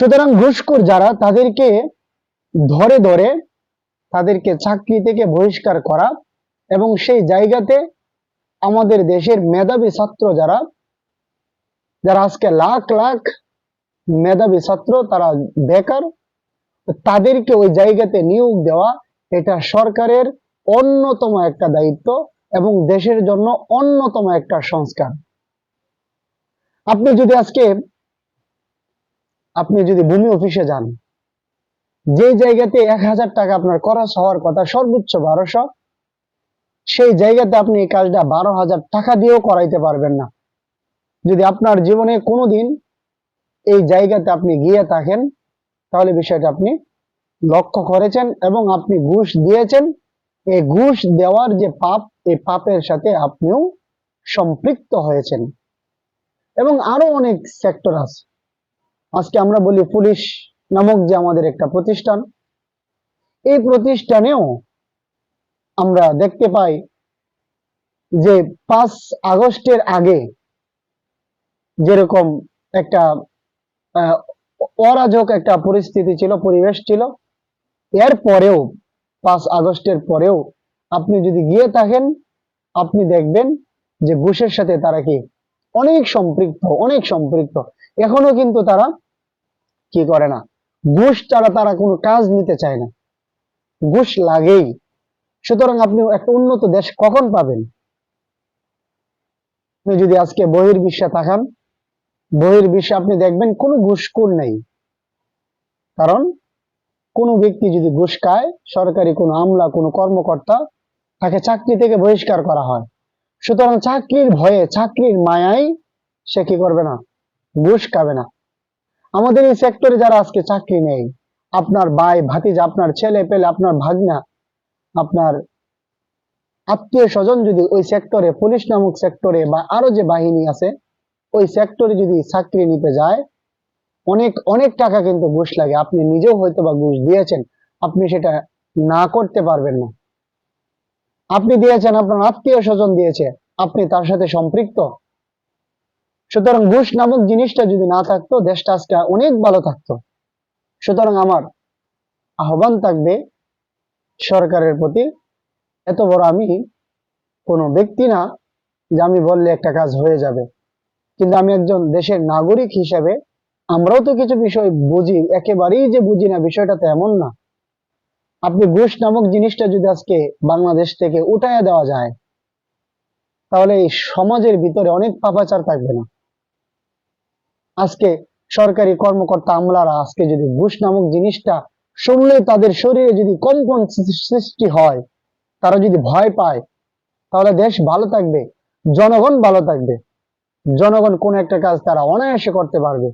সুতরাং ঘুষখোর যারা, তাদেরকে ধরে ধরে তাদেরকে চাকরি থেকে বহিষ্কার করা এবং সেই জায়গাতে আমাদের দেশের মেধাবী ছাত্র যারা যারা আজকে লাখ লাখ মেধাবী ছাত্র তারা বেকার, তাদেরকে ওই জায়গাতে নিয়োগ দেওয়া এটা সরকারের অন্যতম একটা দায়িত্ব এবং দেশের জন্য অন্যতম একটা সংস্কার। আপনি যদি আজকে আপনি যদি ভূমি অফিসে যান যে জায়গাতে এক হাজার টাকা আপনার খরচ হওয়ার কথা, সর্বোচ্চ বারোশো, সেই জায়গাতে আপনি এই কাজটা বারো হাজার টাকা দিয়েও করাইতে পারবেন না। যদি আপনার জীবনে কোনোদিন এই জায়গাতে আপনি গিয়ে থাকেন, তাহলে বিষয়টা আপনি লক্ষ্য করেছেন এবং আপনি ঘুষ দিয়েছেন। এই ঘুষ দেওয়ার যে পাপ, এই পাপের সাথে আপনিও সম্পৃক্ত হয়েছেন। এবং আরও অনেক সেক্টর আছে। আজকে আমরা বলি পুলিশ নামক যে আমাদের একটা প্রতিষ্ঠান, এই প্রতিষ্ঠানেও আমরা দেখতে পাই যে পাঁচ আগস্টের আগে যেরকম একটা অরাজক একটা পরিস্থিতি ছিল, পরিবেশ ছিল, এর পরেও, পাঁচ আগস্টের পরেও আপনি যদি গিয়ে থাকেন, আপনি দেখবেন যে ঘুষের সাথে তারা কি অনেক সম্পৃক্ত অনেক সম্পৃক্ত। এখনও কিন্তু তারা কি করে না? ঘুষ ছাড়া তারা কোনো কাজ নিতে চায় না। ঘুষ লাগেই। সুতরাং আপনি একটা উন্নত দেশ কখন পাবেন? আপনি যদি আজকে বহির্বিশ্বে তাকান, বহির্বিশ্বে আপনি দেখবেন কোনো ঘুষখোর নেই। কারণ কোনো ব্যক্তি যদি ঘুষ খায়, সরকারি কোনো আমলা, কোনো কর্মকর্তা, তাকে চাকরি থেকে বহিষ্কার করা হয়। সুতরাং চাকরির ভয়ে, চাকরির মায়ায় সে কি করবে না? ঘুষ খাবে না। আমাদের এই সেক্টরে যারা আজকে চাকরি নেই, আপনার ভাই, ভাতিজা, আপনার ছেলে পেলে, আপনার ভাগনা, আপনার আত্মীয় স্বজন যদি ওই সেক্টরে পুলিশ নামক সেক্টরে বা আরও যে বাহিনী আছে, ওই সেক্টরে যদি চাকরি নিতে যায়, অনেক অনেক টাকা কিন্তু ঘুষ লাগে। আপনি নিজেও হয়তো বা ঘুষ দিয়েছেন। আপনি সেটা না করতে পারবেন না। আপনি দিয়েছেন, আপনার আত্মীয় স্বজন দিয়েছে। আপনি তার সাথে সম্পৃক্ত। সুতরাং ঘুষ নামক জিনিসটা যদি না থাকতো, দেশটা আজকে অনেক ভালো থাকতো। সুতরাং আমার আহ্বান থাকবে সরকারের প্রতি, এত বড় আমি কোনো ব্যক্তি না যে আমি বললে একটা কাজ হয়ে যাবে। কিন্তু আমি একজন দেশের নাগরিক হিসেবে, আমরাও তো কিছু বিষয় বুঝি, একেবারেই যে বুঝি না, বিষয়টা তো এমন না। আপনি ঘুষ নামক জিনিসটা যদি আজকে বাংলাদেশ থেকে উঠাইয়া দেওয়া যায়, তাহলে এই সমাজের ভিতরে অনেক পাপাচার থাকবে না। আজকে সরকারি কর্মকর্তা আমলারা আজকে যদি ঘুষ নামক জিনিসটা শুনলে তাদের শরীরে যদি কম্পন সৃষ্টি হয়, তারা যদি ভয় পায়, তাহলে দেশ ভালো থাকবে, জনগণ ভালো থাকবে। জনগণ কোন একটা কাজ তারা অনায়াসে করতে পারবে।